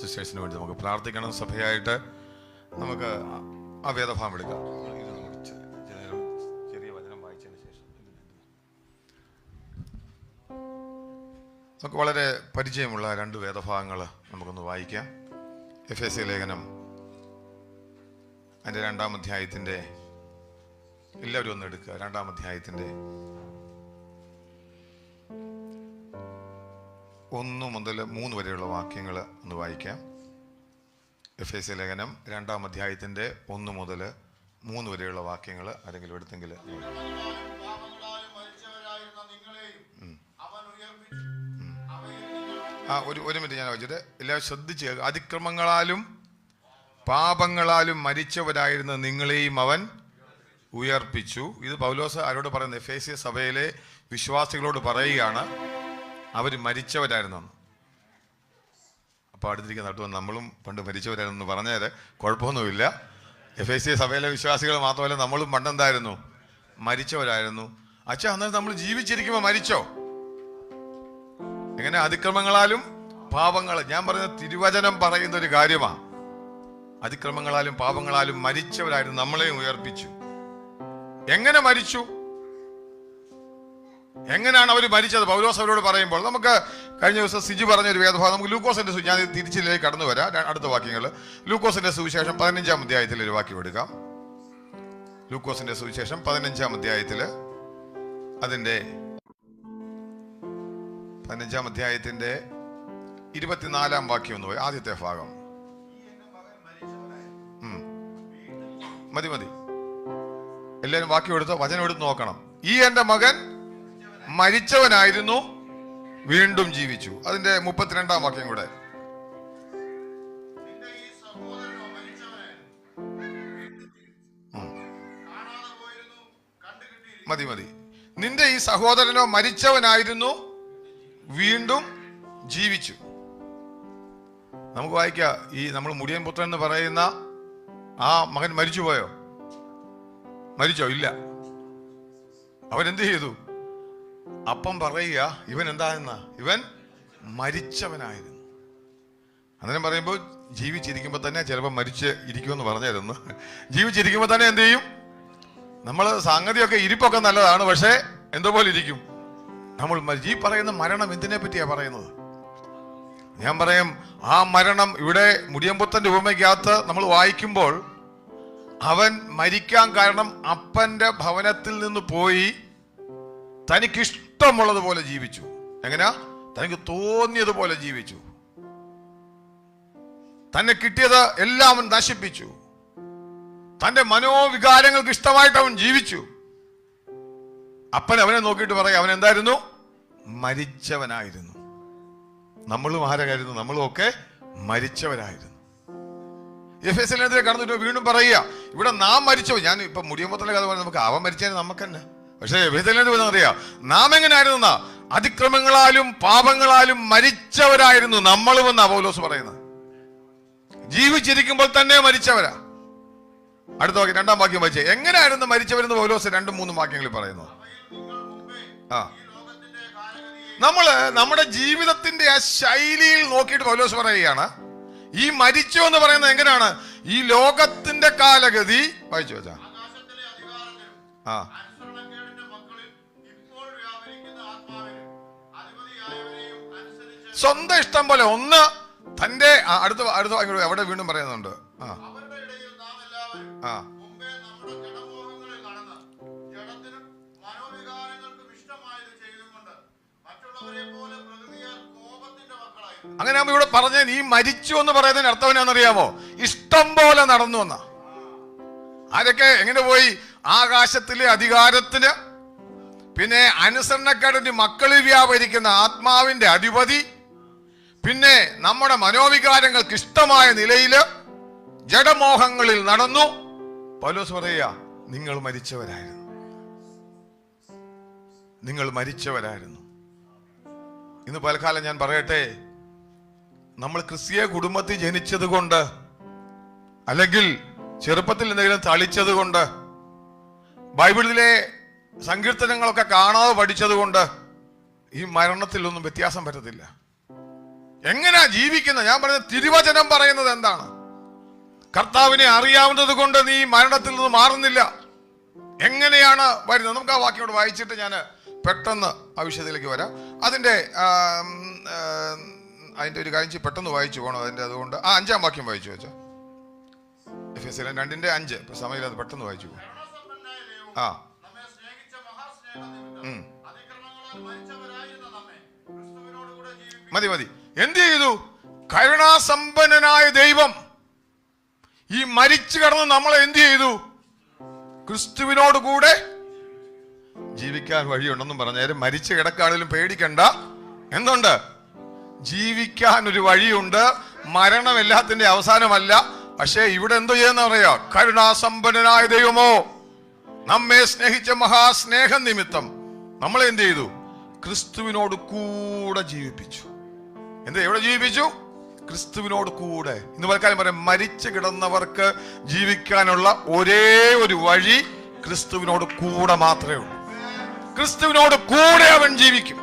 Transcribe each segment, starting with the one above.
സിസ്റ്റേഴ്സിന് വേണ്ടി നമുക്ക് പ്രാർത്ഥിക്കണം. സഭയായിട്ട് നമുക്ക് ആ വേദഭാവം എടുക്കാം. നമുക്ക് വളരെ പരിചയമുള്ള രണ്ട് വേദഭാഗങ്ങൾ നമുക്കൊന്ന് വായിക്കാം. എഫ് എസ് സി ലേഖനം അതിന്റെ രണ്ടാം അധ്യായത്തിന്റെ എല്ലാവരും ഒന്ന് എടുക്കുക. രണ്ടാം അധ്യായത്തിന്റെ ഒന്ന് മുതൽ മൂന്ന് വരെയുള്ള വാക്യങ്ങൾ ഒന്ന് വായിക്കാം. എഫ് എസ് സി ലേഖനം രണ്ടാം അധ്യായത്തിന്റെ ഒന്ന് മുതൽ മൂന്ന് വരെയുള്ള വാക്യങ്ങൾ ആരെങ്കിലും എടുത്തെങ്കിൽ ആ ഒരു ഒരു മിനിറ്റ് ഞാൻ വായിച്ചിട്ട് എല്ലാവരും ശ്രദ്ധിച്ച്. അതിക്രമങ്ങളാലും പാപങ്ങളാലും മരിച്ചവരായിരുന്ന നിങ്ങളെയും അവൻ ഉയർപ്പിച്ചു. ഇത് പൗലോസ് ആരോട് പറയുന്നത്? എഫ് എ സി സഭയിലെ വിശ്വാസികളോട് പറയുകയാണ്. അവർ മരിച്ചവരായിരുന്നു അപ്പോൾ അടുത്തിരിക്കുന്ന നട്ടുവൻ നമ്മളും പണ്ട് മരിച്ചവരായിരുന്നു എന്ന് പറഞ്ഞാൽ കുഴപ്പമൊന്നുമില്ല. എഫ് ഐ സി സഭയിലെ വിശ്വാസികൾ മാത്രമല്ല നമ്മളും പണ്ടെന്തായിരുന്നു? മരിച്ചവരായിരുന്നു. അച്ഛാ അന്നേരം നമ്മൾ ജീവിച്ചിരിക്കുമ്പോൾ മരിച്ചോ? എങ്ങനെ അതിക്രമങ്ങളാലും പാപങ്ങൾ ഞാൻ പറയുന്ന തിരുവചനം പറയുന്ന ഒരു കാര്യമാണ് അതിക്രമങ്ങളാലും പാപങ്ങളാലും മരിച്ചവരായിരുന്നു നമ്മളെയും ഉയർപ്പിച്ചു. എങ്ങനെ മരിച്ചു? എങ്ങനെയാണ് അവർ മരിച്ചത്? പൗലോസ് അവരോട് പറയുമ്പോൾ നമുക്ക് കഴിഞ്ഞ ദിവസം സിജു പറഞ്ഞ ഒരു വേദഭാഗം നമുക്ക് ലൂക്കോസിന്റെ ഞാൻ തിരിച്ചിലേക്ക് കടന്നു വരാം. അടുത്ത വാക്യങ്ങൾ. ലൂക്കോസിന്റെ സുവിശേഷം പതിനഞ്ചാം അധ്യായത്തിൽ ഒരു വാക്യം എടുക്കാം. ലൂക്കോസിന്റെ സുവിശേഷം പതിനഞ്ചാം അധ്യായത്തിൽ അതിന്റെ പതിനഞ്ചാം അധ്യായത്തിന്റെ ഇരുപത്തിനാലാം വാക്യം ഒന്ന് പോയി. ആദ്യത്തെ ഭാഗം. മതി മതി. എല്ലാവരും വാക്യം എടുത്തോ? വചനം എടുത്ത് നോക്കണം. ഈ എന്റെ മകൻ മരിച്ചവനായിരുന്നു. വീണ്ടും ജീവിച്ചു. അതിന്റെ മുപ്പത്തിരണ്ടാം വാക്യം കൂടെ. മതി മതി. നിന്റെ ഈ സഹോദരനോ മരിച്ചവനായിരുന്നു. വീണ്ടും ജീവിച്ചു. നമുക്ക് വായിക്കാം. ഈ നമ്മൾ മുടിയൻ പുത്രൻ എന്ന് പറയുന്ന ആ മകൻ മരിച്ചുപോയോ? മരിച്ചോ? ഇല്ല. അവൻ എന്ത് ചെയ്തു? അപ്പം പറയുക ഇവൻ എന്താണെന്ന ഇവൻ മരിച്ചവനായിരുന്നു. അങ്ങനെ പറയുമ്പോൾ ജീവിച്ചിരിക്കുമ്പോൾ തന്നെ ചിലപ്പോൾ മരിച്ച് ഇരിക്കുമെന്ന് പറഞ്ഞായിരുന്നു. ജീവിച്ചിരിക്കുമ്പോൾ തന്നെ എന്ത് ചെയ്യും? നമ്മൾ സംഗതിയൊക്കെ ഇരിപ്പൊക്കെ നല്ലതാണ് പക്ഷേ എന്തോ പോലെ ഇരിക്കും. നമ്മൾ ജീ പറയുന്ന മരണം എന്തിനെ പറ്റിയാ പറയുന്നത്? ഞാൻ പറയും ആ മരണം ഇവിടെ മുടിയമ്പുത്തന്റെ ഉപമയ്ക്കകത്ത് നമ്മൾ വായിക്കുമ്പോൾ അവൻ മരിക്കാൻ കാരണം അപ്പന്റെ ഭവനത്തിൽ നിന്ന് പോയി തനിക്ക് ഇഷ്ടമുള്ളതുപോലെ ജീവിച്ചു. എങ്ങനെയാ തനിക്ക് തോന്നിയതുപോലെ ജീവിച്ചു. തന്നെ കിട്ടിയത് എല്ലാം അവൻ നശിപ്പിച്ചു. തന്റെ മനോവികാരങ്ങൾക്ക് ഇഷ്ടമായിട്ട് അവൻ ജീവിച്ചു. അപ്പൻ അവനെ നോക്കിയിട്ട് പറയാം അവൻ എന്തായിരുന്നു? മരിച്ചവനായിരുന്നു. നമ്മളും ആരായിരുന്നു നമ്മളും ഒക്കെ മരിച്ചവരായിരുന്നു. എഫ് എസ് എല്ലിനെതിരെ കടന്നിട്ട് വീണ്ടും പറയുക ഇവിടെ നാം മരിച്ചോ ഞാൻ ഇപ്പൊ മുടിയമ്പത്തിലെ കഥ പറഞ്ഞാൽ നമുക്ക് അവൻ മരിച്ചാൽ നമുക്ക് തന്നെ പക്ഷേ എല്ലിനെതിരെ അറിയാം നാം എങ്ങനെയായിരുന്നു അതിക്രമങ്ങളാലും പാപങ്ങളാലും മരിച്ചവരായിരുന്നു നമ്മളും എന്നാ പൗലോസ് പറയുന്നത്. ജീവിച്ചിരിക്കുമ്പോൾ തന്നെ മരിച്ചവരാ. അടുത്ത വാക്യം രണ്ടാം വാക്യം വായിച്ചേ. എങ്ങനെയായിരുന്നു മരിച്ചവരെന്ന് പൗലോസ് രണ്ടും മൂന്നും വാക്യങ്ങളിൽ പറയുന്നു. ആ. നമ്മൾ നമ്മുടെ ജീവിതത്തിന്റെ ആ ശൈലിയിൽ നോക്കിയിട്ട് പൗലോസ് പറയുകയാണ്. ഈ മരിച്ചു എന്ന് പറയുന്നത് എങ്ങനെയാണ്? ഈ ലോകത്തിന്റെ കാലഗതി വായിച്ചു വെച്ചാ. ആ. സ്വന്തം ഇഷ്ടം പോലെ ഒന്ന് തന്റെ അടുത്ത അടുത്ത അവിടെ വീണ്ടും പറയുന്നുണ്ട്. ആ. ആ. അങ്ങനെ ഇവിടെ പറഞ്ഞ നീ മരിച്ചു എന്ന് പറയുന്നതിന് അർത്ഥം എന്നാണെന്നറിയാമോ? ഇഷ്ടം പോലെ നടന്നു എന്നാ. ആരൊക്കെ എങ്ങനെ പോയി? ആകാശത്തിലെ അധികാരത്തിന്. പിന്നെ അനുസരണക്കേടിന്റെ മക്കളിൽ വ്യാപരിക്കുന്ന ആത്മാവിന്റെ അധിപതി. പിന്നെ നമ്മുടെ മനോവികാരങ്ങൾക്ക് ഇഷ്ടമായ നിലയിൽ ജഡമോഹങ്ങളിൽ നടന്നു. പൗലോസ് പറയുക നിങ്ങൾ മരിച്ചവരായിരുന്നു. നിങ്ങൾ മരിച്ചവരായിരുന്നു. ഇന്ന് പലകാലം ഞാൻ പറയട്ടെ നമ്മൾ ക്രിസ്തീയ കുടുംബത്തിൽ ജനിച്ചത് കൊണ്ട് അല്ലെങ്കിൽ ചെറുപ്പത്തിൽ എന്തെങ്കിലും തളിച്ചത് കൊണ്ട് ബൈബിളിലെ സങ്കീർത്തനങ്ങളൊക്കെ കാണാതെ പഠിച്ചത് കൊണ്ട് ഈ മരണത്തിലൊന്നും വ്യത്യാസം പറ്റത്തില്ല. എങ്ങനെയാ ജീവിക്കുന്നത്? ഞാൻ പറഞ്ഞ തിരുവചനം പറയുന്നത് എന്താണ്? കർത്താവിനെ അറിയാവുന്നത് കൊണ്ട് നീ മരണത്തിൽ നിന്ന് മാറുന്നില്ല. എങ്ങനെയാണ് വരുന്നത്? നമുക്ക് ആ വാക്യോട് വായിച്ചിട്ട് ഞാൻ പെട്ടെന്ന് ആ വിഷയത്തിലേക്ക് വരാം. അതിന്റെ അതിന്റെ ഒരു കാര്യം പെട്ടെന്ന് വായിച്ചു പോകണം അതിന്റെ അതുകൊണ്ട്. ആ അഞ്ചാം വാക്യം വായിച്ചു വെച്ചാൽ എഫ് എസ് രണ്ടിന്റെ അഞ്ച്. സമയം അത് പെട്ടെന്ന് വായിച്ചു പോകും ആ. മതി മതി. എന്ത് ചെയ്തു? കരുണാസമ്പന്നനായ ദൈവം ഈ മരിച്ചു കടന്ന് നമ്മളെ എന്ത് ചെയ്തു? ക്രിസ്തുവിനോട് കൂടെ ജീവിക്കാൻ വഴിയുണ്ടെന്നും പറഞ്ഞാൽ മരിച്ചു കിടക്കാണെങ്കിലും പേടിക്കണ്ട. എന്തുണ്ട്? ജീവിക്കാൻ ഒരു വഴിയുണ്ട്. മരണം എല്ലാത്തിന്റെ അവസാനമല്ല. പക്ഷേ ഇവിടെ എന്തോ ചെയ്യുന്ന പറയാ കരുണാസമ്പന്നനായ ദൈവമോ? നമ്മെ സ്നേഹിച്ച മഹാസ്നേഹ നിമിത്തം നമ്മളെ എന്ത് ചെയ്തു? ക്രിസ്തുവിനോട് കൂടെ ജീവിപ്പിച്ചു. എന്ത് എവിടെ ജീവിപ്പിച്ചു ക്രിസ്തുവിനോട് കൂടെ. ഇന്ന് പലക്കാലം പറയാം മരിച്ചു കിടന്നവർക്ക് ജീവിക്കാനുള്ള ഒരേ ഒരു വഴി ക്രിസ്തുവിനോട് കൂടെ മാത്രമേ ഉള്ളൂ. ക്രിസ്തുവിനോട് കൂടെ അവൻ ജീവിക്കും.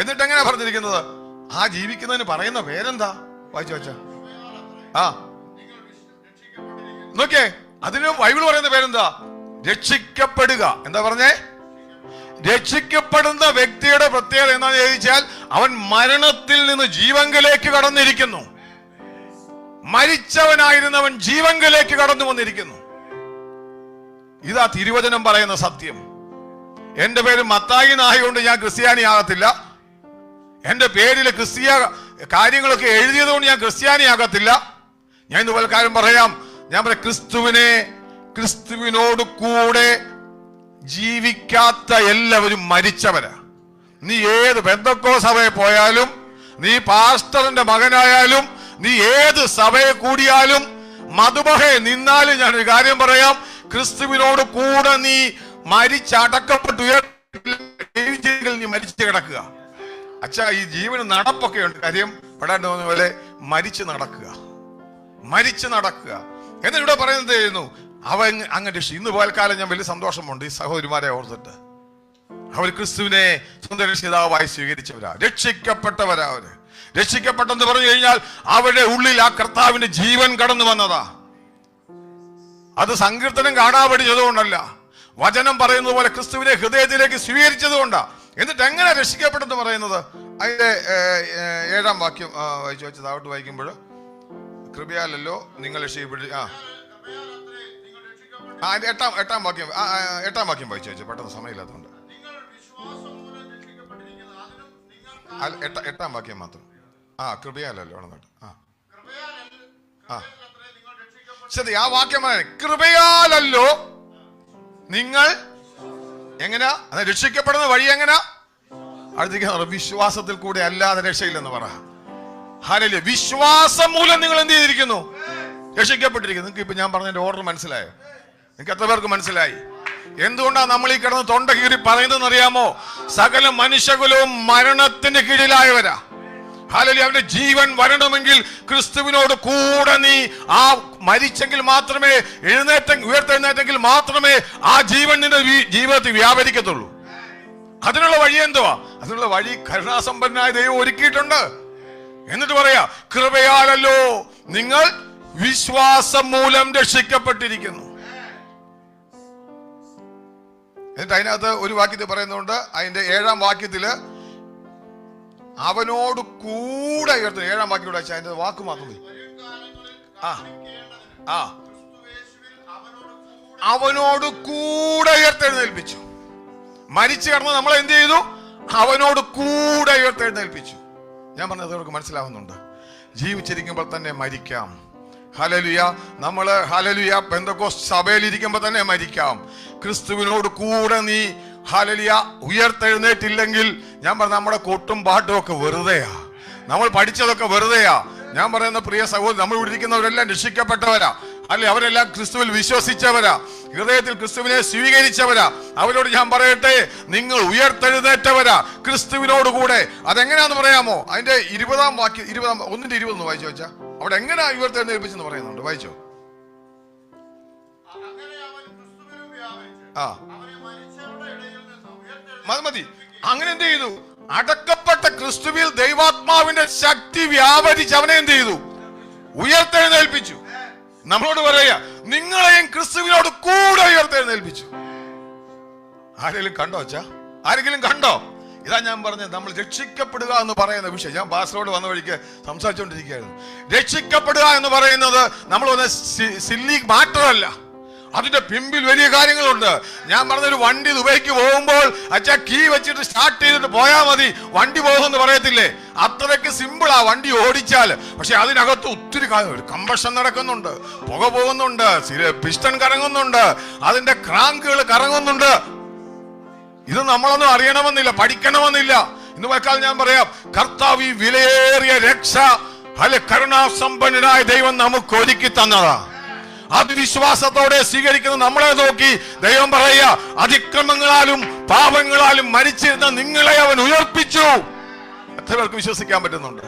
എന്നിട്ട് എങ്ങനെ പറഞ്ഞിരിക്കുന്നത്? ആ ജീവിക്കുന്നതിന് പറയുന്ന പേരെന്താ? വായിച്ചു വെച്ച ആ. നോക്കേ അതിന് ബൈബിൾ പറയുന്ന പേരെന്താ? രക്ഷിക്കപ്പെടുക. എന്താ പറഞ്ഞേ? രക്ഷിക്കപ്പെടുന്ന വ്യക്തിയുടെ പ്രത്യേകത എന്താണെന്ന് ചോദിച്ചാൽ അവൻ മരണത്തിൽ നിന്ന് ജീവങ്കലേക്ക് കടന്നിരിക്കുന്നു. മരിച്ചവനായിരുന്നവൻ ജീവങ്കലേക്ക് കടന്നു വന്നിരിക്കുന്നു. ഇതാ തിരുവചനം പറയുന്ന സത്യം. എന്റെ പേര് മത്തായി നായകൊണ്ട് ഞാൻ ക്രിസ്ത്യാനി ആകത്തില്ല എന്റെ പേരിൽ ക്രിസ്തീയ കാര്യങ്ങളൊക്കെ എഴുതിയത് കൊണ്ട് ഞാൻ ക്രിസ്ത്യാനി ആകത്തില്ല ഞാൻ ഇന്ന് പലക്കാരും പറയാം. ഞാൻ പറയാം ക്രിസ്തുവിനെ ക്രിസ്തുവിനോട് കൂടെ ജീവിക്കാത്ത എല്ലാവരും മരിച്ചവരാ. നീ ഏത് ബന്ധക്കോ സഭയെ പോയാലും നീ പാസ്റ്ററിന്റെ മകനായാലും നീ ഏത് സഭയെ കൂടിയാലും മധുബഹയെ നിന്നാലും ഞാനൊരു കാര്യം പറയാം. ക്രിസ്തുവിനോട് കൂടെ നീ മരിച്ചടക്കപ്പെട്ടു നീ മരിച്ചു കിടക്കുക. അച്ഛാ ഈ ജീവന് നടപ്പൊക്കെ ഉണ്ട്. കാര്യം പടാണ്ട് തോന്നുന്ന പോലെ മരിച്ചു നടക്കുക. മരിച്ചു നടക്കുക. എന്നിവിടെ പറയുന്നത് ചെയ്യുന്നു. അവൻ അങ്ങനെ രക്ഷിച്ചു ഇന്ന് പോയൽക്കാലം ഞാൻ വലിയ സന്തോഷമുണ്ട്. ഈ സഹോദരിമാരെ ഓർത്തിട്ട്. അവർ ക്രിസ്തുവിനെ സ്വന്തം രക്ഷിതാവായി സ്വീകരിച്ചവരാ. രക്ഷിക്കപ്പെട്ടവരാ അവർ. രക്ഷിക്കപ്പെട്ടെന്ന് പറഞ്ഞു കഴിഞ്ഞാൽ അവരുടെ ഉള്ളിൽ ആ കർത്താവിന്റെ ജീവൻ കടന്നു വന്നതാ. അത് സങ്കീർത്തനം കാണാൻ പഠിച്ചതുകൊണ്ടല്ല വചനം പറയുന്നത് പോലെ ക്രിസ്തുവിനെ ഹൃദയത്തിലേക്ക് സ്വീകരിച്ചതുകൊണ്ടാ. എന്നിട്ട് എങ്ങനെ രക്ഷിക്കപ്പെട്ടെന്ന് പറയുന്നത്? അതിന്റെ ഏഴാം വാക്യം വായിച്ചു വെച്ച് താവട്ട് വായിക്കുമ്പോൾ കൃപയാലല്ലോ നിങ്ങൾ രക്ഷിക്കപ്പെട്ട് ആ. ആ എട്ടാം എട്ടാം വാക്യം. എട്ടാം വാക്യം വായിച്ചു വെച്ചു പെട്ടെന്ന് സമയമില്ലാത്തതുകൊണ്ട്. എട്ടാം വാക്യം മാത്രം. ആ കൃപയാലല്ലോ ആ. ശരി ആ വാക്യം കൃപയാലല്ലോ. നിങ്ങൾ എങ്ങനാ? അത് രക്ഷിക്കപ്പെടുന്ന വഴി എങ്ങനാ? അടുത്തേക്ക് വിശ്വാസത്തിൽ കൂടെ അല്ലാതെ രക്ഷയില്ലെന്ന് പറ. ഹാലല്ലേ വിശ്വാസം മൂലം നിങ്ങൾ എന്ത് ചെയ്തിരിക്കുന്നു? രക്ഷിക്കപ്പെട്ടിരിക്കുന്നു. നിങ്ങൾക്ക് ഇപ്പൊ ഞാൻ പറഞ്ഞതിന്റെ ഓർഡർ മനസ്സിലായോ? നിങ്ങൾക്ക് എത്ര പേർക്ക് മനസ്സിലായി? എന്തുകൊണ്ടാണ് നമ്മൾ ഈ കിടന്ന് തൊണ്ട കീറി പറയുന്നതെന്ന് അറിയാമോ? സകല മനുഷ്യകുലവും മരണത്തിന്റെ കീഴിലായവരാ. ഹാലലി അവന്റെ ജീവൻ വരണമെങ്കിൽ ക്രിസ്തുവിനോട് കൂടെ നീ ആ മരിച്ചെങ്കിൽ മാത്രമേ എഴുന്നേറ്റ ഉയർത്തെഴുന്നേറ്റെങ്കിൽ മാത്രമേ ആ ജീവൻ നിന്റെ ജീവിതത്തിൽ വ്യാപരിക്കത്തുള്ളൂ. അതിനുള്ള വഴി എന്തുവാ? അതിനുള്ള വഴി കരുണാസമ്പന്നനായ ദൈവം ഒരുക്കിയിട്ടുണ്ട്. എന്നിട്ട് പറയാ കൃപയാലല്ലോ നിങ്ങൾ വിശ്വാസം മൂലം രക്ഷിക്കപ്പെട്ടിരിക്കുന്നു. എന്നിട്ട് അതിനകത്ത് ഒരു വാക്യത്തിൽ പറയുന്നുണ്ട് അതിന്റെ ഏഴാം വാക്യത്തിൽ അവനോട് കൂടെ ഉയർത്തുന്നു. ഏഴാം വാക്യം കൂടെ വെച്ചാൽ അതിന്റെ വാക്ക് മാത്രം ആ ആ. അവനോട് കൂടെ ഉയർത്തെഴുന്നേൽപ്പിച്ചു. മരിച്ചു കിടന്ന് നമ്മൾ എന്ത് ചെയ്തു? അവനോട് കൂടെ ഉയർത്തെഴുന്നേൽപ്പിച്ചു. ഞാൻ പറഞ്ഞത് അവർക്ക് മനസ്സിലാവുന്നുണ്ട്. ജീവിച്ചിരിക്കുമ്പോൾ തന്നെ മരിക്കാം. ഹലലുയ നമ്മൾ ഹലലുയ എന്തൊക്കെ സഭയിൽ ഇരിക്കുമ്പോൾ തന്നെ മരിക്കാം. ക്രിസ്തുവിനോട് കൂടെ നീ ഹലലിയ ഉയർത്തെഴുന്നേറ്റില്ലെങ്കിൽ ഞാൻ പറഞ്ഞ നമ്മുടെ കൊട്ടും പാട്ടും ഒക്കെ വെറുതെയാ. നമ്മൾ പഠിച്ചതൊക്കെ വെറുതെയാ. ഞാൻ പറയുന്ന പ്രിയ സഹോദരൻ നമ്മൾ ഇരിക്കുന്നവരെല്ലാം രക്ഷിക്കപ്പെട്ടവരാ. അല്ലെ അവരെല്ലാം ക്രിസ്തുവിൽ വിശ്വസിച്ചവരാ. ഹൃദയത്തിൽ ക്രിസ്തുവിനെ സ്വീകരിച്ചവരാ. അവരോട് ഞാൻ പറയട്ടെ നിങ്ങൾ ഉയർത്തെഴുന്നേറ്റവരാ. ക്രിസ്തുവിനോട് കൂടെ അതെങ്ങനെയാന്ന് പറയാമോ? അതിന്റെ ഇരുപതാം വാക്യം ഇരുപതാം ഒന്നിന്റെ ഇരുപതൊന്ന് വായിച്ചു വെച്ചാ അവിടെ എങ്ങനെയാ ഉയർത്തെഴുന്നേൽപ്പിച്ചെന്ന് പറയുന്നുണ്ട്? വായിച്ചോ. ആ. മതി മതി. അങ്ങനെ എന്ത് ചെയ്തു? അടക്കപ്പെട്ട ക്രിസ്തുവിൽ ദൈവാത്മാവിന്റെ ശക്തി വ്യാപരിച്ച് അവനെ എന്ത് ചെയ്തു? ഉയർത്തെഴുന്നേൽപ്പിച്ചു. നമ്മളോട് പറയുക നിങ്ങളെയും ക്രിസ്തുവിനോട് കൂടെ ഉയർത്തെഴുന്നേൽപ്പിച്ചു ആരെങ്കിലും കണ്ടോ അച്ഛാ? ആരെങ്കിലും കണ്ടോ? ഇതാ ഞാൻ പറഞ്ഞത് നമ്മൾ രക്ഷിക്കപ്പെടുക എന്ന് പറയുന്ന വിഷയം. ഞാൻ ബാസിലോട് വന്ന വഴിക്ക് സംസാരിച്ചുകൊണ്ടിരിക്കുകയായിരുന്നു. രക്ഷിക്കപ്പെടുക എന്ന് പറയുന്നത് നമ്മൾ സില്ലി മാറ്ററല്ല. അതിന്റെ പിമ്പിൽ വലിയ കാര്യങ്ങളുണ്ട്. ഞാൻ പറഞ്ഞൊരു വണ്ടി ദുബൈക്ക് പോകുമ്പോൾ അച്ഛാ കീ വെച്ചിട്ട് സ്റ്റാർട്ട് ചെയ്തിട്ട് പോയാൽ മതി. വണ്ടി പോകുമെന്ന് പറയത്തില്ലേ? അത്രയ്ക്ക് സിമ്പിളാ വണ്ടി ഓടിച്ചാൽ. പക്ഷെ അതിനകത്ത് ഒത്തിരി കമ്പഷൻ നടക്കുന്നുണ്ട്. പുക പോകുന്നുണ്ട്. പിസ്റ്റൺ കറങ്ങുന്നുണ്ട്. അതിന്റെ ക്രാങ്കുകൾ കറങ്ങുന്നുണ്ട്. ഇത് നമ്മളൊന്നും അറിയണമെന്നില്ല പഠിക്കണമെന്നില്ല. ഇന്ന് വെച്ചാൽ ഞാൻ പറയാം കർത്താവ് ഈ വിലയേറിയ രക്ഷ അല്ലെ കരുണാസമ്പന്നനായ ദൈവം നമുക്ക് ഒരുക്കി തന്നതാ. അത് വിശ്വാസത്തോടെ സ്വീകരിക്കുന്ന നമ്മളെ നോക്കി ദൈവം പറയുക അതിക്രമങ്ങളാലും പാപങ്ങളാലും മരിച്ചിരുന്ന നിങ്ങളെ അവൻ ഉയർപ്പിച്ചു. എത്ര പേർക്ക് വിശ്വസിക്കാൻ പറ്റുന്നുണ്ട്?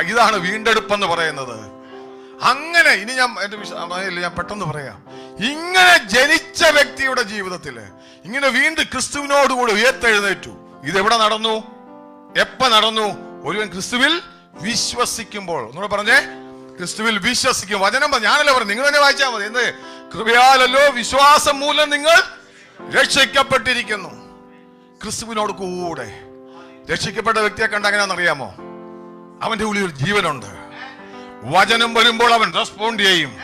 ഇതാണ് വീണ്ടെടുപ്പെന്ന് പറയുന്നത്. അങ്ങനെ ഇനി ഞാൻ എന്റെ വിശ്വാസം ഞാൻ പെട്ടെന്ന് പറയാം. ഇങ്ങനെ ജനിച്ച വ്യക്തിയുടെ ജീവിതത്തിൽ ഇങ്ങനെ വീണ്ടും ക്രിസ്തുവിനോടുകൂടി ഉയർത്തെഴുന്നേറ്റു. ഇതെവിടെ നടന്നു? എപ്പ നടന്നു? ഒരുവൻ ക്രിസ്തുവിൽ വിശ്വസിക്കുമ്പോൾ. എന്നോട് പറഞ്ഞേ. ക്രിസ്തുവിൽ വിശ്വസിക്കും. വചനം ഞാനല്ല പറഞ്ഞു നിങ്ങൾ തന്നെ വായിച്ചാൽ മതി. എന്ത്? കൃപയാലല്ലോ വിശ്വാസം മൂലം നിങ്ങൾ രക്ഷിക്കപ്പെട്ടിരിക്കുന്നു. ക്രിസ്തുവിനോട് കൂടെ. രക്ഷിക്കപ്പെട്ട വ്യക്തിയെ കണ്ട എങ്ങനെയാണെന്നറിയാമോ? അവന്റെ ഉള്ളിൽ ഒരു ജീവനുണ്ട്. വചനം വരുമ്പോൾ അവൻ റെസ്പോണ്ട് ചെയ്യും.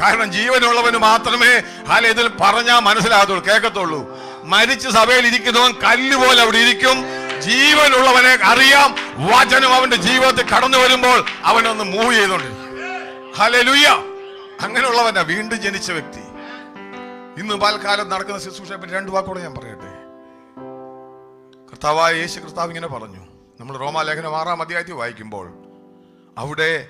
കാരണം ജീവനുള്ളവന് മാത്രമേ ഹാല ഇതിൽ പറഞ്ഞാൽ മനസ്സിലാകത്തുള്ളൂ കേൾക്കത്തുള്ളൂ. മരിച്ച സഭയിൽ ഇരിക്കുന്നവൻ കല്ല് പോലെ അവിടെ ഇരിക്കും. ജീവനുള്ളവനെ അറിയാം. വചനം അവന്റെ ജീവിതത്തിൽ കടന്നു വരുമ്പോൾ അവനൊന്ന് മൂവ് ചെയ്തോണ്ട് ഹലേ ലുയ്യ അങ്ങനെയുള്ളവനാ വീണ്ടും ജനിച്ച വ്യക്തി. ഇന്ന് പാൽക്കാലം നടക്കുന്ന ശുശ്രൂഷയെ പറ്റി രണ്ട് വാക്കോടെ ഞാൻ പറയട്ടെ. കർത്താവായ യേശു കർത്താവ് ഇങ്ങനെ പറഞ്ഞു. നമ്മൾ റോമാലേഖനം ആറാം അധ്യായത്തിൽ വായിക്കുമ്പോൾ അവിടെ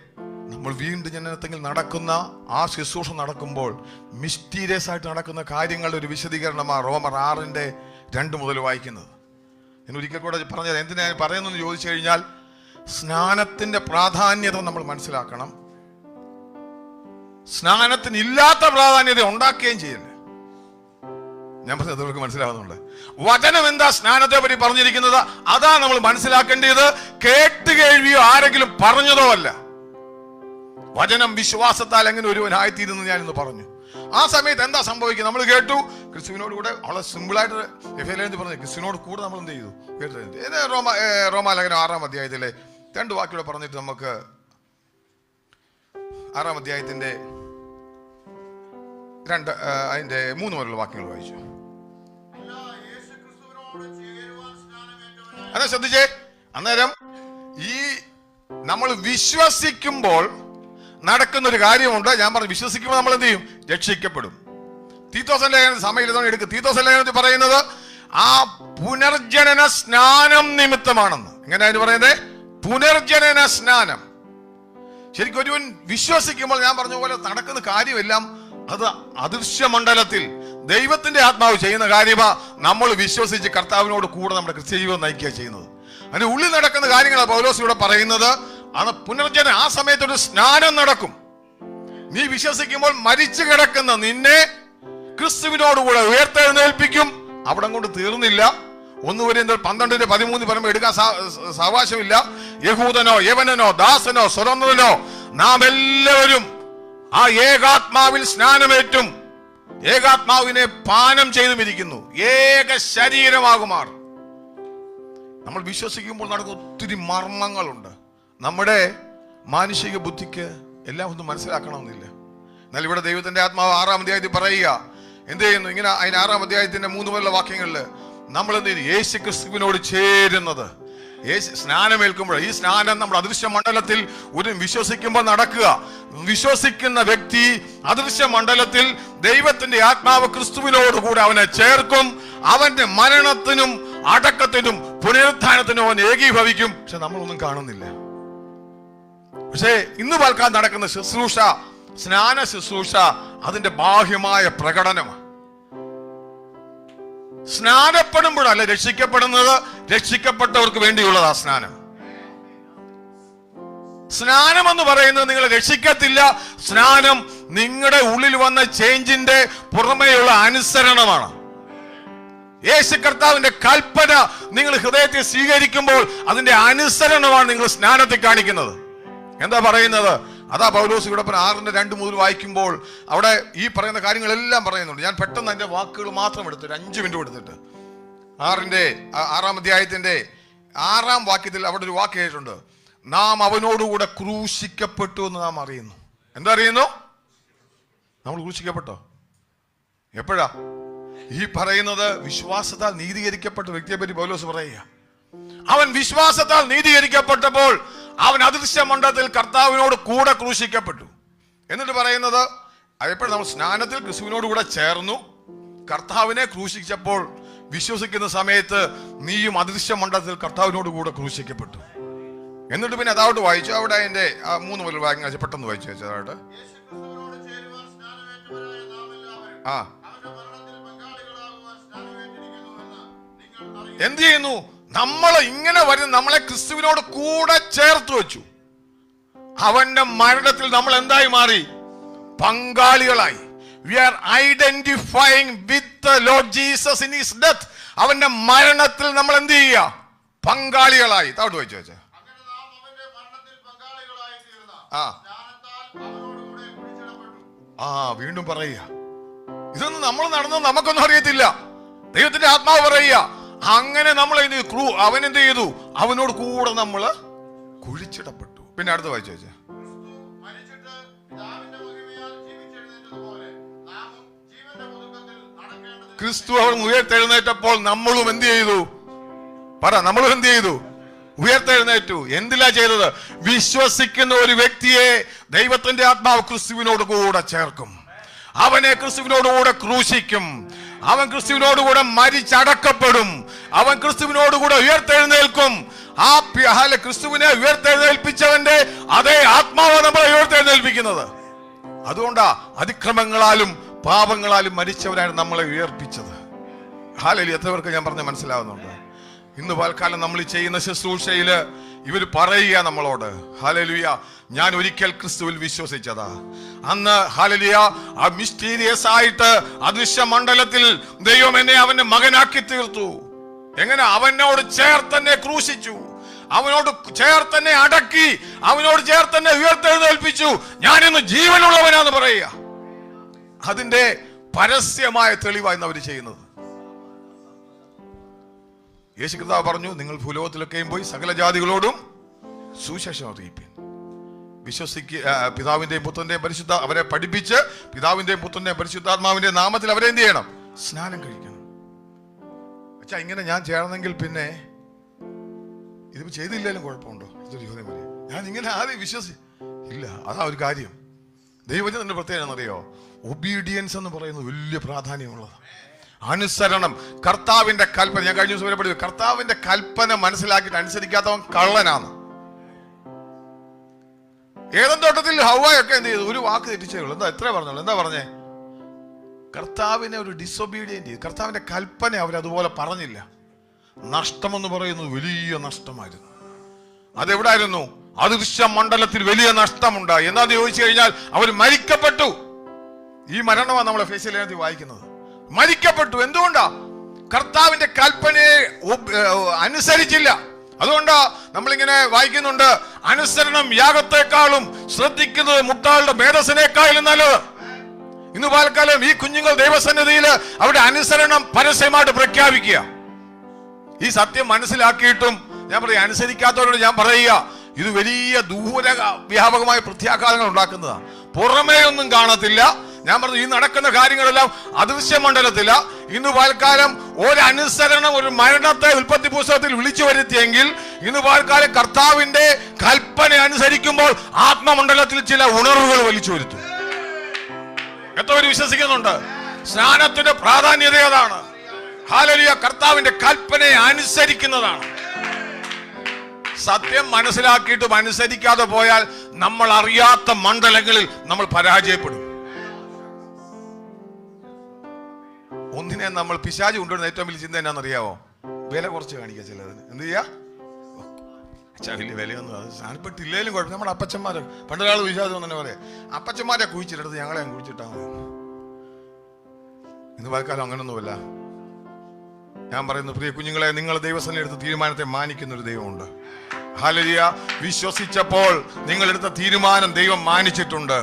നമ്മൾ വീണ്ടും ജനനത്തെങ്കിൽ നടക്കുന്ന ആ ശുശ്രൂഷ നടക്കുമ്പോൾ മിസ്റ്റീരിയസ് ആയിട്ട് നടക്കുന്ന കാര്യങ്ങളുടെ ഒരു വിശദീകരണമാണ് റോമർ ആറിന്റെ രണ്ട് മുതൽ വായിക്കുന്നത്. ഞാൻ ഒരിക്കൽ കൂടെ പറഞ്ഞത് എന്തിനാ പറയുന്നതെന്ന് ചോദിച്ചു കഴിഞ്ഞാൽ സ്നാനത്തിന്റെ പ്രാധാന്യത നമ്മൾ മനസ്സിലാക്കണം. സ്നാനത്തിന് ഇല്ലാത്ത പ്രാധാന്യത ഉണ്ടാക്കുകയും ചെയ്യുന്നത് ഞാൻ പറഞ്ഞത് നിങ്ങൾക്ക് മനസ്സിലാവുന്നുണ്ട്? വചനം എന്താ സ്നാനത്തെ പറ്റി പറഞ്ഞിരിക്കുന്നത്? അതാ നമ്മൾ മനസ്സിലാക്കേണ്ടത്. കേട്ട് കേൾവിയോ ആരെങ്കിലും പറഞ്ഞതോ അല്ല. വചനം വിശ്വാസത്താൽ എങ്ങനെ ഒരുവനായിത്തീരുന്നു ഞാൻ ഇന്ന് പറഞ്ഞു. ആ സമയത്ത് എന്താ സംഭവിക്കുന്നത്? നമ്മൾ കേട്ടു. ക്രിസ്തുവിനോട് കൂടെ വളരെ സിമ്പിളായിട്ട് എന്ന് പറഞ്ഞു. ക്രിസ്തുവിനോട് കൂടെ നമ്മൾ എന്ത് ചെയ്തു? കേട്ടു. ഇത് റോമ റോമാലകനം ആറാം അധ്യായത്തിലെ രണ്ട് വാക്കുകൾ പറഞ്ഞിട്ട് നമുക്ക് ആറാം അധ്യായത്തിന്റെ രണ്ട് അതിന്റെ മൂന്ന് മുതലുള്ള വാക്യങ്ങൾ വായിച്ചു. അതാ ശ്രദ്ധിച്ചേ? അന്നേരം ഈ നമ്മൾ വിശ്വസിക്കുമ്പോൾ നടക്കുന്ന ഒരു കാര്യമുണ്ട്. ഞാൻ പറഞ്ഞു വിശ്വസിക്കുമ്പോൾ നമ്മൾ എന്ത് ചെയ്യും? രക്ഷിക്കപ്പെടും. തീത്തോസൻ ലേഖന സമയം എടുക്കും. തീത്തോസൻ ലേഖനത്തിൽ പറയുന്നത് ആ പുനർജനന സ്നാനം നിമിത്തമാണെന്ന്. എങ്ങനെ അതിന് പറയുന്നത്? പുനർജനന സ്നാനം. ശരിക്കും ഒരുവൻ വിശ്വസിക്കുമ്പോൾ ഞാൻ പറഞ്ഞ പോലെ നടക്കുന്ന കാര്യമെല്ലാം അത് അദൃശ്യമണ്ഡലത്തിൽ ദൈവത്തിന്റെ ആത്മാവ് ചെയ്യുന്ന കാര്യമാ നമ്മൾ വിശ്വസിച്ച് കർത്താവിനോട് കൂടെ നമ്മുടെ ക്രിസ്ത്യ ജീവിതം നയിക്കുക ചെയ്യുന്നത്. അതിന് ഉള്ളിൽ നടക്കുന്ന കാര്യങ്ങളാണ് പൗലോസ് ഇവിടെ പറയുന്നത്. അത് പുനർജന ആ സമയത്തൊരു സ്നാനം നടക്കും. നീ വിശ്വസിക്കുമ്പോൾ മരിച്ചു കിടക്കുന്ന നിന്നെ ക്രിസ്തുവിനോടുകൂടെ ഉയർത്തെഴുന്നേൽപ്പിക്കും. അവിടെ കൊണ്ട് തീർന്നില്ല. ഒന്ന് വരെ പന്ത്രണ്ടിന്റെ പതിമൂന്ന് പറയുമ്പോൾ എടുക്കാൻ സാവകാശമില്ല. യഹൂദനോ യവനനോ ദാസനോ സ്വതന്ത്രനോ നാം എല്ലാവരും ആ ഏകാത്മാവിൽ സ്നാനമേറ്റും ഏകാത്മാവിനെ പാനം ചെയ്തും ഇരിക്കുന്നു. ഏക ശരീരമാകുമാർ. നമ്മൾ വിശ്വസിക്കുമ്പോൾ നടക്കുന്ന ഒത്തിരി മർമ്മങ്ങളുണ്ട്. നമ്മുടെ മാനുഷിക ബുദ്ധിക്ക് എല്ലാം ഒന്നും മനസ്സിലാക്കണമെന്നില്ല. എന്നാൽ ഇവിടെ ദൈവത്തിന്റെ ആത്മാവ് ആറാം അധ്യായത്തിൽ പറയുക എന്ത് ചെയ്യുന്നു? ഇങ്ങനെ അതിന് ആറാം അധ്യായത്തിന്റെ മൂന്ന് പോലുള്ള വാക്യങ്ങളിൽ നമ്മൾ എന്ത് ചെയ്യുന്നു? യേശു ക്രിസ്തുവിനോട് ചേരുന്നത്. സ്നാനമേൽക്കുമ്പോൾ ഈ സ്നാനം നമ്മുടെ അദൃശ്യ മണ്ഡലത്തിൽ ഒരു വിശ്വസിക്കുമ്പോൾ നടക്കുക. വിശ്വസിക്കുന്ന വ്യക്തി അദൃശ്യ മണ്ഡലത്തിൽ ദൈവത്തിന്റെ ആത്മാവ് ക്രിസ്തുവിനോട് കൂടെ അവനെ ചേർക്കും. അവന്റെ മരണത്തിനും അടക്കത്തിനും പുനരുത്ഥാനത്തിനും അവൻ ഏകീഭവിക്കും. പക്ഷെ നമ്മളൊന്നും കാണുന്നില്ല. പക്ഷേ ഇന്ന് പാൽക്കാൻ നടക്കുന്ന ശുശ്രൂഷ സ്നാന ശുശ്രൂഷ അതിന്റെ ബാഹ്യമായ പ്രകടനമാണ്. സ്നാനപ്പെടുമ്പോഴല്ല രക്ഷിക്കപ്പെടുന്നത്. രക്ഷിക്കപ്പെട്ടവർക്ക് വേണ്ടിയുള്ളതാ സ്നാനം. സ്നാനം എന്ന് പറയുന്നത് നിങ്ങൾ രക്ഷിക്കത്തില്ല. സ്നാനം നിങ്ങളുടെ ഉള്ളിൽ വന്ന ചേഞ്ചിന്റെ പുറമേയുള്ള അനുസരണമാണ്. യേശു കർത്താവിന്റെ കൽപ്പന നിങ്ങൾ ഹൃദയത്തെ സ്വീകരിക്കുമ്പോൾ അതിന്റെ അനുസരണമാണ് നിങ്ങൾ സ്നാനത്തിൽ കാണിക്കുന്നത്. എന്താ പറയുന്നത്? അതാ പൗലോസ് ഇവിടെ ആറിന്റെ രണ്ട് മുതൽ വായിക്കുമ്പോൾ അവിടെ ഈ പറയുന്ന കാര്യങ്ങളെല്ലാം പറയുന്നുണ്ട്. ഞാൻ പെട്ടെന്ന് അതിന്റെ വാക്കുകൾ മാത്രം എടുത്തു ഒരു അഞ്ച് മിനിറ്റ് എടുത്തിട്ട് ആറിന്റെ ആറാം അധ്യായത്തിന്റെ ആറാം വാക്യത്തിൽ അവിടെ ഒരു വാക്ക് കേട്ടിട്ടുണ്ട്. നാം അവനോടുകൂടെ ക്രൂശിക്കപ്പെട്ടു എന്ന് നാം അറിയുന്നു. എന്താ അറിയുന്നു? നമ്മൾ ക്രൂശിക്കപ്പെട്ടോ? എപ്പോഴാ? ഈ പറയുന്നത് വിശ്വാസത്താൽ നീതീകരിക്കപ്പെട്ട വ്യക്തിയെ പറ്റി പൗലോസ് പറയുക അവൻ വിശ്വാസത്താൽ നീതീകരിക്കപ്പെട്ടപ്പോൾ അവൻ അദൃശ്യ മണ്ഡലത്തിൽ കർത്താവിനോട് കൂടെ ക്രൂശിക്കപ്പെട്ടു. എന്നിട്ട് പറയുന്നത് അതെപ്പോഴും നമ്മൾ സ്നാനത്തിൽ ക്രിസ്തുവിനോട് കൂടെ ചേർന്നു. കർത്താവിനെ ക്രൂശിച്ചപ്പോൾ വിശ്വസിക്കുന്ന സമയത്ത് നീയും അദൃശ്യ മണ്ഡലത്തിൽ കർത്താവിനോട് കൂടെ ക്രൂശിക്കപ്പെട്ടു. എന്നിട്ട് പിന്നെ അതാവട്ട് വായിച്ചു. അവിടെ അതിന്റെ ആ മൂന്ന് മുതൽ വായിച്ചു പെട്ടെന്ന് വായിച്ചു വെച്ചതായിട്ട് ആ. എന്ത് ചെയ്യുന്നു? നമ്മൾ ഇങ്ങനെ വരുന്ന നമ്മളെ ക്രിസ്തുവിനോട് കൂടെ ചേർത്ത് വെച്ചു. അവന്റെ മരണത്തിൽ നമ്മൾ എന്തായി മാറി? പങ്കാളികളായി. We are identifying with Lord Jesus in his death അവന്റെ മരണത്തിൽ നമ്മൾ എന്ത് ചെയ്യുക? പങ്കാളികളായി. താവട്ട് വെച്ചു വെച്ചാ. ആ. ആ വീണ്ടും പറയുക. ഇതൊന്നും നമ്മൾ നടന്നത് നമുക്കൊന്നും അറിയത്തില്ല. ദൈവത്തിന്റെ ആത്മാവ് പറയുക. അങ്ങനെ നമ്മൾ ക്രൂ അവൻ എന്ത് ചെയ്തു? അവനോട് കൂടെ നമ്മൾ കുഴിച്ചിടപ്പെട്ടു. പിന്നെ അടുത്ത വായിച്ചു വെച്ചാ ക്രിസ്തു അവൻ ഉയർത്തെഴുന്നേറ്റപ്പോൾ നമ്മളും എന്ത് ചെയ്തു? പറ നമ്മളും എന്ത് ചെയ്തു? ഉയർത്തെഴുന്നേറ്റു. എന്തിലാ ചെയ്തത്? വിശ്വസിക്കുന്ന ഒരു വ്യക്തിയെ ദൈവത്തിന്റെ ആത്മാവ് ക്രിസ്തുവിനോട് കൂടെ ചേർക്കും. അവനെ ക്രിസ്തുവിനോട് കൂടെ ക്രൂശിക്കും. അവൻ ക്രിസ്തുവിനോടുകൂടെ മരിച്ചടക്കപ്പെടും. അവൻ ക്രിസ്തുവിനോടുകൂടെ ഉയർത്തെഴുന്നേൽക്കും. ആ ക്രിസ്തുവിനെ ഉയർത്തെഴുന്നേൽപ്പിച്ചവന്റെ അതേ ആത്മാവ് നമ്മളെ ഉയർത്തെഴുന്നേൽപ്പിക്കുന്നത്. അതുകൊണ്ടാ അതിക്രമങ്ങളാലും പാപങ്ങളാലും മരിച്ചവരാണ് നമ്മളെ ഉയർപ്പിച്ചത്. ഹാലലി എത്ര പേർക്ക് ഞാൻ പറഞ്ഞ് മനസ്സിലാവുന്നുണ്ട്? ഇന്ന് പാൽക്കാലം നമ്മൾ ചെയ്യുന്ന ശുശ്രൂഷയിൽ ഇവർ പറയുക നമ്മളോട്. ഹാലലുയ ഞാൻ ഒരിക്കൽ ക്രിസ്തുവിൽ വിശ്വസിച്ചതാ. അന്ന് ഹാലലിയ ആ മിസ്റ്റീരിയസ് ആയിട്ട് അദൃശ്യ മണ്ഡലത്തിൽ ദൈവം എന്നെ അവന്റെ മകനാക്കി തീർത്തു. എങ്ങനെ? അവനോട് ചേർത്തന്നെ ക്രൂശിച്ചു. അവനോട് ചേർത്തന്നെ അടക്കി അവനോട് ചേർത്തന്നെ ഉയർത്തെഴുന്നേൽപ്പിച്ചു. ഞാൻ ഇന്ന് ജീവനുള്ളവനാന്ന് പറയുക. അതിന്റെ പരസ്യമായ തെളിവായിരുന്നു അവർ ചെയ്യുന്നത്. യേശു കർത്താവ് പറഞ്ഞു നിങ്ങൾ ഭൂലോകത്തിലൊക്കെയും പോയി സകല ജാതികളോടും സുശേഷം അറിയിപ്പിൻ വിശ്വസിക്ക് ആ, പിതാവിന്റെയും പുത്രന്റെയും പരിശുദ്ധ അവരെ പഠിപ്പിച്ച് പിതാവിന്റെയും പുത്രന്റെയും പരിശുദ്ധാത്മാവിന്റെയും നാമത്തിൽ അവരെ എന്ത് ചെയ്യണം? സ്നാനം കഴിക്കണം. അച്ഛാ ഇങ്ങനെ ഞാൻ ചേർന്നെങ്കിൽ പിന്നെ ഇതിപ്പോ ചെയ്തില്ലെങ്കിലും കുഴപ്പമുണ്ടോ? ഇതൊരു ചോദ്യം വരെ. ഞാൻ ഇങ്ങനെ ആദ്യം വിശ്വസി ഇല്ല അതാ ഒരു കാര്യം. ദൈവജനത്തിന്റെ പ്രത്യേകത എന്നറിയോ ഒബീഡിയൻസ് എന്ന് പറയുന്നത് വലിയ പ്രാധാന്യമുള്ളതാണ്. അനുസരണം. കർത്താവിന്റെ കൽപ്പന ഞാൻ കഴിഞ്ഞ ദിവസം പഠിച്ചു. കർത്താവിന്റെ കൽപ്പന മനസ്സിലാക്കിയിട്ട് അനുസരിക്കാത്തവൻ കള്ളനാണ്. ഏതൻ തോട്ടത്തിൽ ഹവായൊക്കെ എന്ത് ചെയ്തു? ഒരു വാക്ക് തെറ്റിച്ചേ ഉള്ളൂ. എന്താ എത്ര പറഞ്ഞോളൂ എന്താ പറഞ്ഞേ? കർത്താവിനെ ഒരു ഡിസൊബീഡിയന്റ് ചെയ്തു. കർത്താവിന്റെ കൽപ്പന അവരതുപോലെ പറഞ്ഞില്ല. നഷ്ടമെന്ന് പറയുന്നത് വലിയ നഷ്ടമായിരുന്നു. അതെവിടായിരുന്നു? അദൃശ്യ മണ്ഡലത്തിൽ വലിയ നഷ്ടമുണ്ടായി. എന്നാന്ന് ചോദിച്ചു കഴിഞ്ഞാൽ അവർ മരിക്കപ്പെട്ടു. ഈ മരണമാണ് നമ്മളെ ഫേസിലേനത്തിൽ വായിക്കുന്നത്. മരിക്കപ്പെട്ടു. എന്തുകൊണ്ടാ? കർത്താവിന്റെ കൽപ്പനയെ അനുസരിച്ചില്ല. അതുകൊണ്ടാ നമ്മളിങ്ങനെ വായിക്കുന്നുണ്ട് അനുസരണം യാഗത്തെക്കാളും ശ്രദ്ധിക്കുന്നത് മുട്ടാളുടെ മേധസ്സിനേക്കാളും നല്ലത്. ഇന്ന് പാൽക്കാലം ഈ കുഞ്ഞുങ്ങൾ ദൈവസന്നിധിയിൽ അവരുടെ അനുസരണം പരസ്യമായിട്ട് പ്രഖ്യാപിക്കുക. ഈ സത്യം മനസ്സിലാക്കിയിട്ടും ഞാൻ പറയും അനുസരിക്കാത്തവരോട് ഞാൻ പറയുക ഇത് വലിയ ദൂര വ്യാപകമായ പ്രത്യാഘാതങ്ങൾ ഉണ്ടാക്കുന്നതാണ്. പുറമേ ഒന്നും കാണത്തില്ല ഞാൻ പറഞ്ഞു ഈ നടക്കുന്ന കാര്യങ്ങളെല്ലാം അദൃശ്യ മണ്ഡലത്തില. ഇന്ന് പാൽക്കാലം ഒരനുസരണം ഒരു മരണത്തെ ഉൽപ്പത്തി പുസ്തകത്തിൽ വിളിച്ചു വരുത്തിയെങ്കിൽ ഇന്ന് പാൽക്കാലം കർത്താവിന്റെ കൽപ്പന അനുസരിക്കുമ്പോൾ ആത്മമണ്ഡലത്തിൽ ചില ഉണർവുകൾ വലിച്ചു വരുത്തും. എത്ര പേര് വിശ്വസിക്കുന്നുണ്ട്? സ്നാനത്തിന്റെ പ്രാധാന്യത അതാണ് ഹാലലിയ കർത്താവിന്റെ കൽപ്പനയെ അനുസരിക്കുന്നതാണ്. സത്യം മനസ്സിലാക്കിയിട്ടും അനുസരിക്കാതെ പോയാൽ നമ്മൾ അറിയാത്ത മണ്ഡലങ്ങളിൽ നമ്മൾ പരാജയപ്പെടും. ഒന്നിനെ നമ്മൾ പിശാജ് കൊണ്ടുവരുന്ന ഏറ്റവും വലിയ ചിന്ത എന്നാണെന്നറിയാവോ? വില കുറച്ച് കാണിക്കുക ചിലതിന് എന്ത് ചെയ്യാ? വലിയ വിലയൊന്നും അത് സാധനപ്പെട്ടില്ലേലും കുഴപ്പം. നമ്മുടെ അപ്പച്ചന്മാരെ പണ്ടൊരാൾ വിശ്വാസം തന്നെ പറയാം അപ്പച്ചന്മാരെ കുഴിച്ചിട്ടെടുത്ത് ഞങ്ങളെ ഞാൻ കുഴിച്ചിട്ടാ ഇന്ന് പലക്കാലം അങ്ങനൊന്നുമല്ല. ഞാൻ പറയുന്നു പ്രിയ കുഞ്ഞുങ്ങളെ നിങ്ങൾ ദൈവസേന എടുത്ത തീരുമാനത്തെ മാനിക്കുന്ന ഒരു ദൈവമുണ്ട്. ഹാലരിയ വിശ്വസിച്ചപ്പോൾ നിങ്ങൾ എടുത്ത തീരുമാനം ദൈവം മാനിച്ചിട്ടുണ്ട്.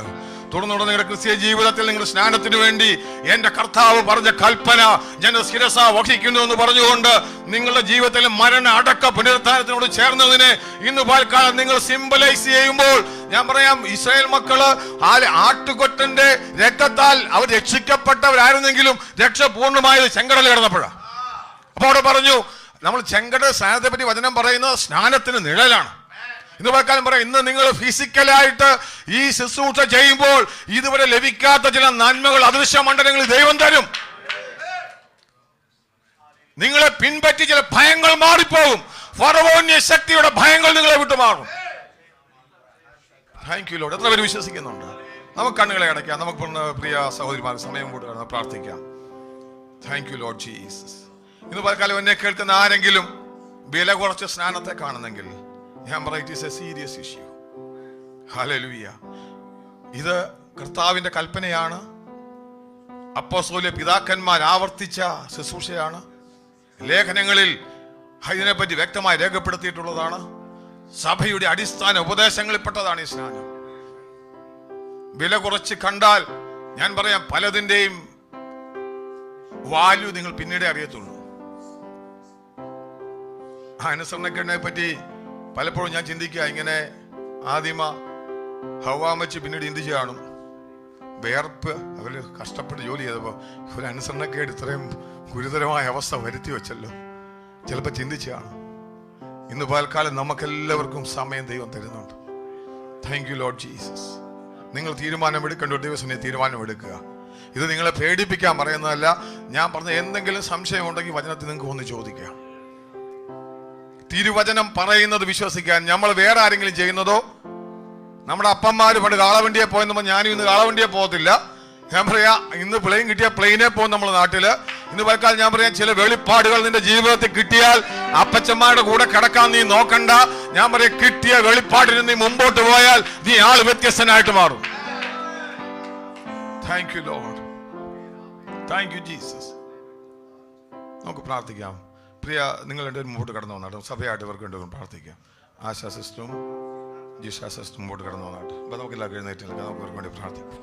തുടർന്നുള്ള നിങ്ങളുടെ ക്രിസ്തീയ ജീവിതത്തിൽ നിങ്ങൾ സ്നാനത്തിന് വേണ്ടി എന്റെ കർത്താവ് പറഞ്ഞ കൽപ്പന ഞാൻ ശിരസ വഹിക്കുന്നു എന്ന് പറഞ്ഞുകൊണ്ട് നിങ്ങളുടെ ജീവിതത്തിലെ മരണ അടക്ക പുനരുദ്ധാനത്തിനോട് ചേർന്നതിനെ ഇന്ന് പാൽക്കാലം നിങ്ങൾ സിംബലൈസ് ചെയ്യുമ്പോൾ ഞാൻ പറയാം ഇസ്രായേൽ മക്കൾ ആ ആട്ടുകൊറ്റന്റെ രക്തത്താൽ അവർ രക്ഷിക്കപ്പെട്ടവരായിരുന്നെങ്കിലും രക്ഷ പൂർണമായത് ചെങ്കടൽ കിടന്നപ്പോഴാണ് അപ്പൊ അവിടെ പറഞ്ഞു നമ്മൾ ചെങ്കട സ്നാനത്തെ പറ്റി വചനം പറയുന്നത് സ്നാനത്തിന് നിഴലാണ്. ഇന്ന് പറക്കാലം പറയാം ഇന്ന് നിങ്ങൾ ഫിസിക്കലായിട്ട് ഈ ശുശ്രൂഷ ചെയ്യുമ്പോൾ ഇതുവരെ ലഭിക്കാത്ത ചില നന്മകൾ അദൃശ്യ മണ്ഡലങ്ങളിൽ ദൈവം തരും. നിങ്ങളെ പിൻപറ്റി ചില ഭയങ്ങൾ മാറിപ്പോകും. ഫറവോന്യ ശക്തിയുടെ ഭയങ്ങൾ നിങ്ങളെ വിട്ടുമാറും താങ്ക് യു ലോഡ് എത്ര പേര് വിശ്വസിക്കുന്നുണ്ട്? നമുക്ക് കണ്ണുകളെ അടയ്ക്കാം. നമുക്ക് പ്രിയ സഹോദരിമാർ സമയം കൂടെ പ്രാർത്ഥിക്കാം. താങ്ക് യു ലോഡ് ജീസസ് ഇന്ന് പലക്കാലം എന്നെ കേൾക്കുന്ന ആരെങ്കിലും വില കുറച്ച് സ്നാനത്തെ കാണുന്നെങ്കിൽ it is a serious issue hallelujah ഇത് കർത്താവിന്റെ കൽപ്പനയാണ്. അപ്പോസ്തോലിക പിതാക്കന്മാർ ആവർത്തിച്ച ശുശ്രൂഷയാണ്. ലേഖനങ്ങളിൽ ഇതിനെപ്പറ്റി വ്യക്തമായി രേഖപ്പെടുത്തിയിട്ടുള്ളതാണ്. സഭയുടെ അടിസ്ഥാന ഉപദേശങ്ങളിൽപ്പെട്ടതാണ് ഈ സ്നാനം. വില കുറച്ച് കണ്ടാൽ ഞാൻ പറയാം പലതിന്റെയും വാല്യൂ നിങ്ങൾ പിന്നീടേ അറിയത്തുള്ളൂ. അനുസരണക്കെണ്ണയെ പറ്റി പലപ്പോഴും ഞാൻ ചിന്തിക്കുക ഇങ്ങനെ ആദിമ ഹവാമച്ച് പിന്നീട് എന്ത് കാണും വേർപ്പ് അവർ കഷ്ടപ്പെട്ട് ജോലി ചെയ്തപ്പോൾ ഒരു അനുസരണക്കേട് ഇത്രയും ഗുരുതരമായ അവസ്ഥ വരുത്തി വെച്ചല്ലോ. ചിലപ്പോൾ ചിന്തിച്ചു കാണും ഇന്ന് പാൽക്കാലം നമുക്കെല്ലാവർക്കും സമയം ദൈവം തരുന്നുണ്ട്. താങ്ക് യു ലോഡ് ജീസസ് നിങ്ങൾ തീരുമാനമെടുക്കേണ്ട ഒരു ദിവസം തീരുമാനമെടുക്കുക. ഇത് നിങ്ങളെ പേടിപ്പിക്കാൻ പറയുന്നതല്ല ഞാൻ പറഞ്ഞ എന്തെങ്കിലും സംശയമുണ്ടെങ്കിൽ വചനത്തിൽ നിങ്ങൾക്ക് ഒന്ന് ചോദിക്കുക തിരുവചനം പറയുന്നത് വിശ്വസിക്കാൻ നമ്മൾ വേറെ ആരെങ്കിലും ചെയ്യുന്നതോ? നമ്മുടെ അപ്പന്മാർ പണ്ട് കാളവണ്ടിയെ പോയെന്ന് ഞാനും ഇന്ന് കാളവണ്ടിയെ പോകത്തില്ല. ഞാൻ പറയാ ഇന്ന് പ്ലെയിൻ കിട്ടിയ പ്ലെയിനെ പോകും നമ്മൾ നാട്ടിൽ. ഇന്ന് പലക്കാലം ഞാൻ പറയാം ചില വെളിപ്പാടുകൾ നിന്റെ ജീവിതത്തിൽ കിട്ടിയാൽ അപ്പച്ചന്മാരുടെ കൂടെ കിടക്കാൻ നീ നോക്കണ്ട. ഞാൻ പറയാം കിട്ടിയ വെളിപ്പാടിന് നീ മുമ്പോട്ട് പോയാൽ നീ ആൾ വ്യത്യസ്തനായിട്ട് മാറും. Thank you Lord thank you Jesus നമുക്ക് പ്രാർത്ഥിക്കാം. പ്രിയ നിങ്ങൾ രണ്ടുപേരും മുമ്പോട്ട് കടന്നു വന്നാട്ട്. സഭയായിട്ട് ഇവർക്ക് രണ്ടുപേരും പ്രാർത്ഥിക്കാം. ആശാ സിസ്റ്ററും ജിഷാ സിസ്റ്ററും മുമ്പോട്ട് കടന്നു വന്നാട്ടെ. അപ്പം നമുക്ക് എല്ലാവർക്കും എഴുന്നേറ്റ് നമുക്ക് ഇവർക്ക് വേണ്ടി പ്രാർത്ഥിക്കാം.